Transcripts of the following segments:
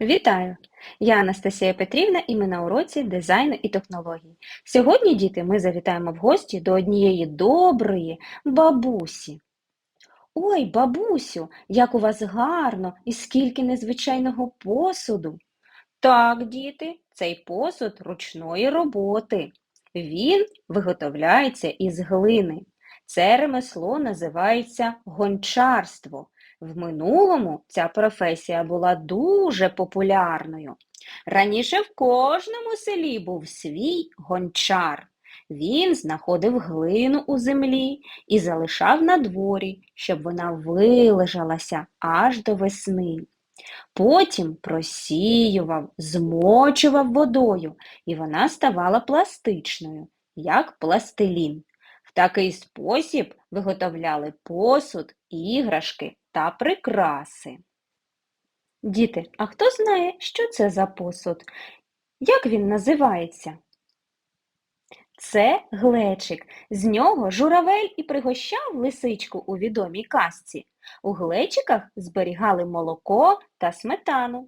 Вітаю! Я Анастасія Петрівна і ми на уроці дизайну і технологій. Сьогодні, діти, ми завітаємо в гості до однієї доброї бабусі. Ой, бабусю, як у вас гарно і скільки незвичайного посуду. Так, діти, цей посуд ручної роботи. Він виготовляється із глини. Це ремесло називається гончарство. В минулому ця професія була дуже популярною. Раніше в кожному селі був свій гончар. Він знаходив глину у землі і залишав на дворі, щоб вона вилежалася аж до весни. Потім просіював, змочував водою, і вона ставала пластичною, як пластилін. В такий спосіб виготовляли посуд, іграшки та прикраси. Діти, а хто знає, що це за посуд? Як він називається? Це глечик. З нього журавель і пригощав лисичку у відомій казці. У глечиках зберігали молоко та сметану.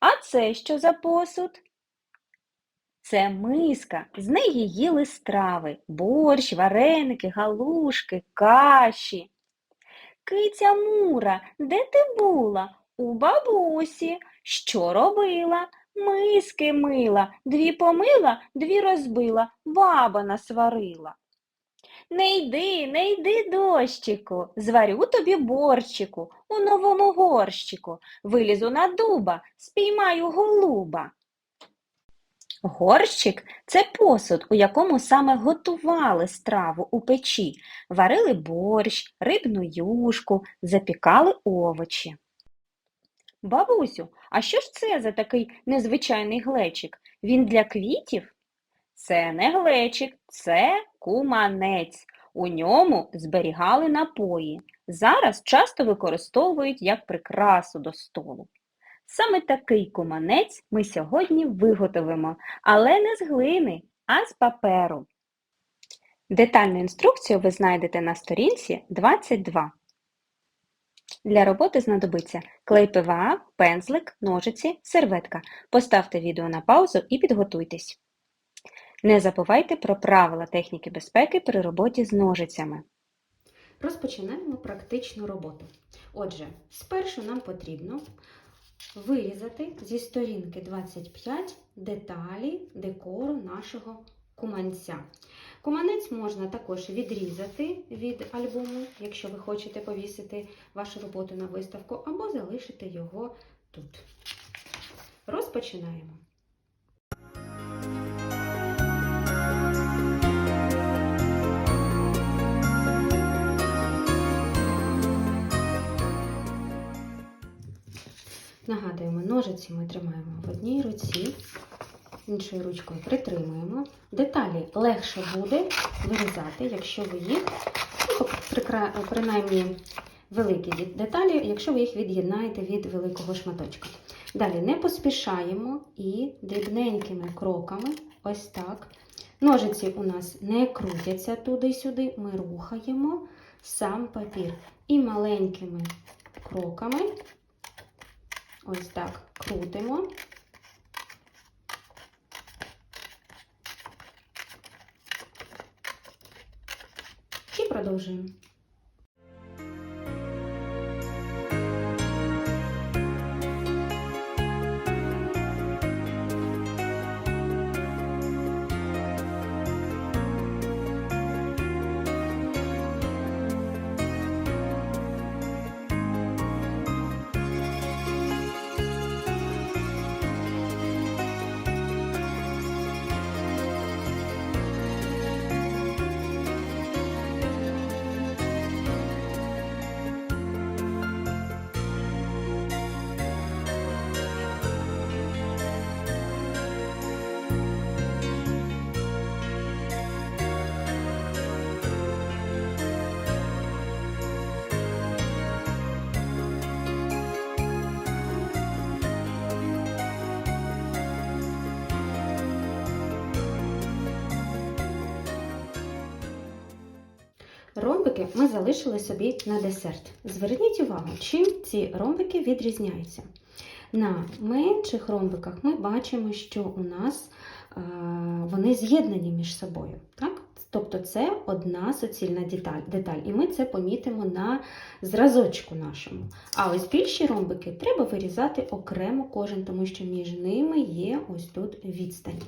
А це що за посуд? Це миска, з неї їли страви, борщ, вареники, галушки, каші. Киця Мура, де ти була? У бабусі. Що робила? Миски мила, дві помила, дві розбила, баба насварила. Не йди, не йди, дощику, зварю тобі борщику у новому горщику, вилізу на дуба, спіймаю голуба. Горщик це посуд, у якому саме готували страву у печі, варили борщ, рибну юшку, запікали овочі. Бабусю, а що ж це за такий незвичайний глечик? Він для квітів? Це не глечик, це куманець. У ньому зберігали напої. Зараз часто використовують як прикрасу до столу. Саме такий куманець ми сьогодні виготовимо, але не з глини, а з паперу. Детальну інструкцію ви знайдете на сторінці 22. Для роботи знадобиться клей ПВА, пензлик, ножиці, серветка. Поставте відео на паузу і підготуйтесь. Не забувайте про правила техніки безпеки при роботі з ножицями. Розпочинаємо практичну роботу. Отже, спершу нам потрібно вирізати зі сторінки 25 деталі декору нашого куманця. Куманець можна також відрізати від альбому, якщо ви хочете повісити вашу роботу на виставку, або залишити його тут. Розпочинаємо. Нагадуємо, ножиці ми тримаємо в одній руці, іншою ручкою притримуємо. Деталі легше буде вирізати, якщо ви їх, ну, принаймні великі деталі, якщо ви їх від'єднаєте від великого шматочка. Далі не поспішаємо і дрібненькими кроками, ось так. Ножиці у нас не крутяться туди-сюди, ми рухаємо сам папір. І маленькими кроками Ось так крутимо. І продовжуємо. Ромбики ми залишили собі на десерт. Зверніть увагу, чим ці ромбики відрізняються. На менших ромбиках ми бачимо, що у нас е, вони з'єднані між собою. Так? Тобто це одна суцільна деталь, деталь, і ми це помітимо на зразочку нашому. А ось більші ромбики треба вирізати окремо кожен, тому що між ними є ось тут відстань.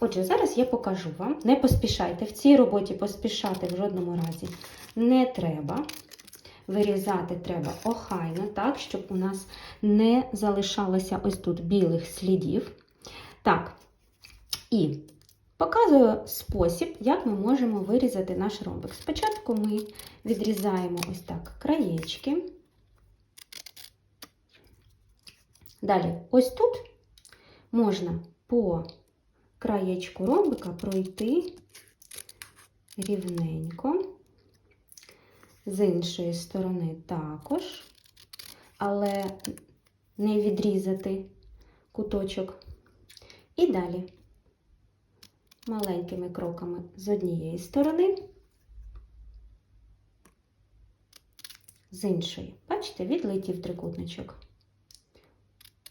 Отже, зараз я покажу вам. Не поспішайте в цій роботі поспішати в жодному разі не треба. Вирізати треба охайно, так, щоб у нас не залишалося ось тут білих слідів. Так, і показую спосіб, як ми можемо вирізати наш ромбик. Спочатку ми відрізаємо ось так краєчки. Далі, ось тут можна по краєчку ромбика пройти рівненько. З іншої сторони також, але не відрізати куточок. І далі маленькими кроками з однієї сторони, з іншої. Бачите, відлетів трикутничок.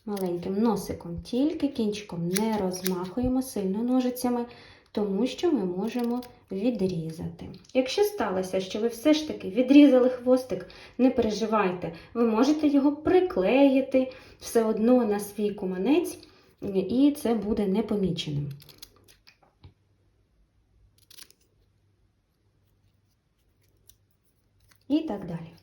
Маленьким носиком, тільки кінчиком не розмахуємо сильно ножицями, тому що ми можемо відрізати. Якщо сталося, що ви все ж таки відрізали хвостик, не переживайте, ви можете його приклеїти все одно на свій куманець, і це буде непоміченим. І так далі.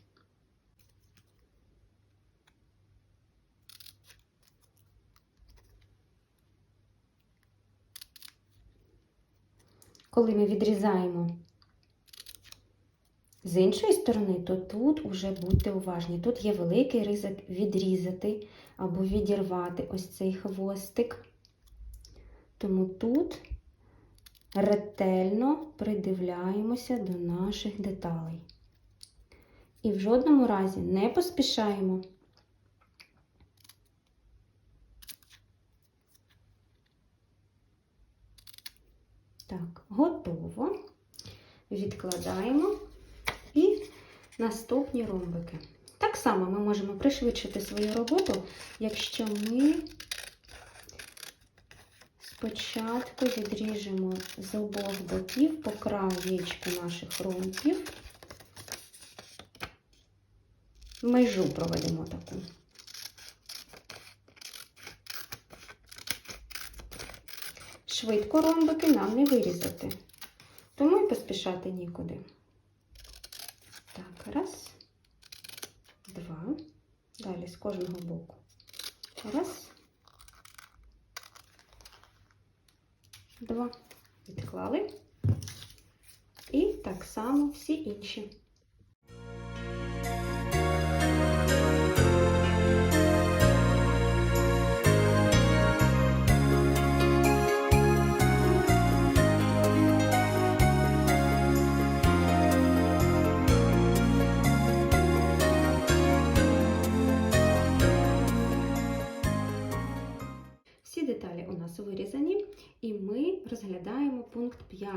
Коли ми відрізаємо з іншої сторони, то тут уже будьте уважні. Тут є великий ризик відрізати або відірвати ось цей хвостик. Тому тут ретельно придивляємося до наших деталей. І в жодному разі не поспішаємо. Так, готово. Відкладаємо і наступні ромбики. Так само ми можемо пришвидшити свою роботу, якщо ми спочатку відріжемо з обох боків по краєчку наших ромбів. Межу проведемо таку. Швидко ромбики нам не вирізати, тому і поспішати нікуди. Так, раз, два. Далі з кожного боку. Раз. Два. Відклали. І так само всі інші.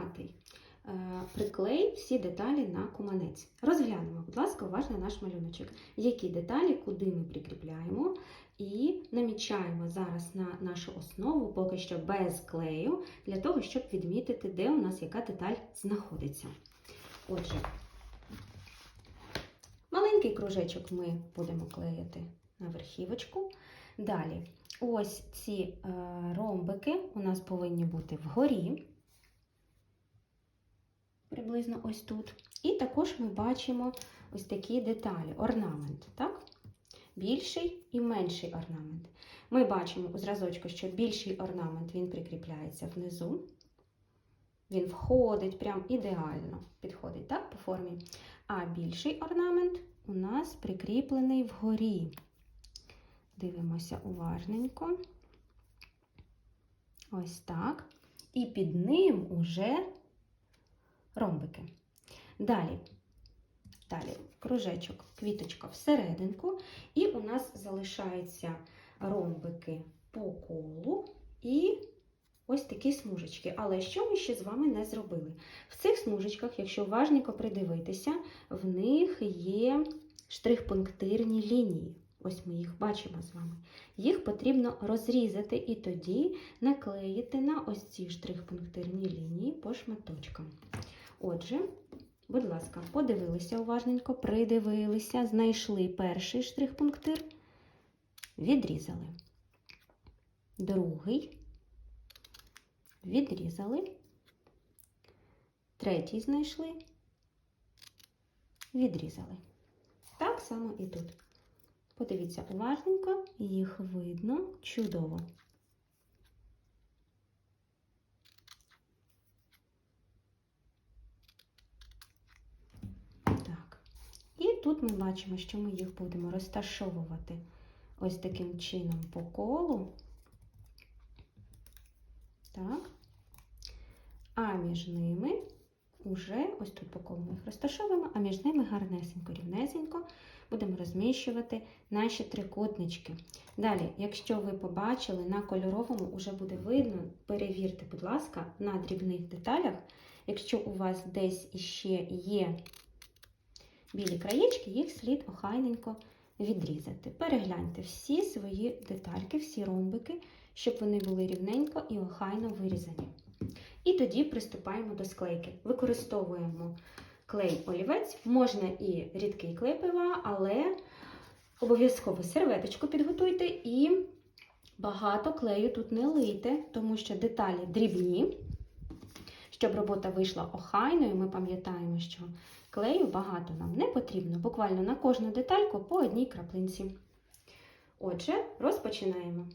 Пункт 5. Приклей всі деталі на куманець. Розглянемо, будь ласка, уважно наш малюночок. Які деталі, куди ми прикріпляємо, і намічаємо зараз на нашу основу, поки що без клею, для того, щоб відмітити, де у нас яка деталь знаходиться. Отже, маленький кружечок ми будемо клеїти на верхівочку. Далі, ось ці е, ромбики у нас повинні бути вгорі, приблизно ось тут. І також ми бачимо ось такі деталі, орнамент, так? Більший і менший орнамент. Ми бачимо у зразочку, що більший орнамент він прикріпляється внизу. Він входить прям ідеально, підходить так, по формі. А більший орнамент у нас прикріплений вгорі. Дивимося уважненько. Ось так. І під ним уже ромбики. Далі, далі кружечок, квіточка всерединку, і у нас залишаються ромбики по колу і ось такі смужечки. Але що ми ще з вами не зробили? В цих смужечках, якщо уважненько придивитися, в них є штрих-пунктирні лінії. ось ми їх бачимо з вами, їх потрібно розрізати і тоді наклеїти на ось ці штрих-пунктирні лінії по шматочкам. Отже, будь ласка, подивилися уважненько, придивилися, знайшли перший штрих-пунктир, відрізали. Другий, відрізали. Третій знайшли, відрізали. Так само і тут. Подивіться уважненько, їх видно чудово. Так. І тут ми бачимо, що ми їх будемо розташовувати ось таким чином по колу. Так. А між ними уже ось тут по колу ми їх розташовуємо, а між ними гарнесенько, рівнесенько будемо розміщувати наші трикутнички. Далі, якщо ви побачили, на кольоровому вже буде видно, перевірте, будь ласка, на дрібних деталях. Якщо у вас десь іще є білі краєчки, їх слід охайненько відрізати. Перегляньте всі свої детальки, всі ромбики, щоб вони були рівненько і охайно вирізані. І тоді приступаємо до склейки. Використовуємо клей олівець, можна і рідкий клей ПВА, але обов'язково серветочку підготуйте і багато клею тут не лийте, тому що деталі дрібні. Щоб робота вийшла охайною, ми пам'ятаємо, що клею багато нам не потрібно, буквально на кожну детальку по одній краплинці. Отже, розпочинаємо.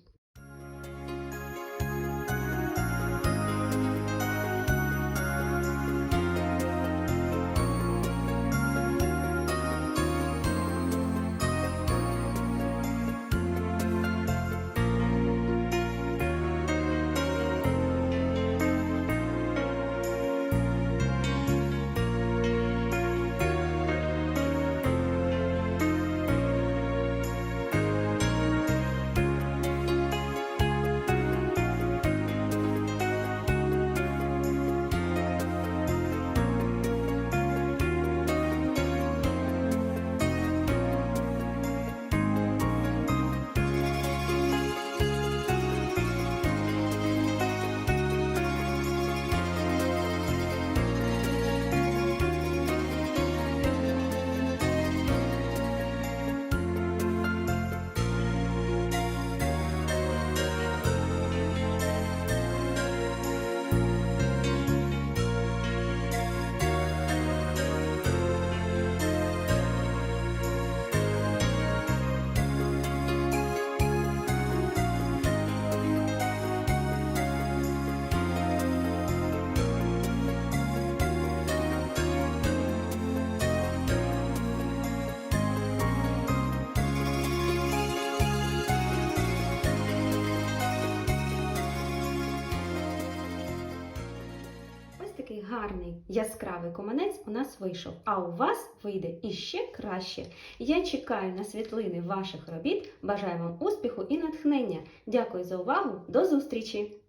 Яскравий команець у нас вийшов, а у вас вийде іще краще. Я чекаю на світлини ваших робіт. Бажаю вам успіху і натхнення. Дякую за увагу. До зустрічі!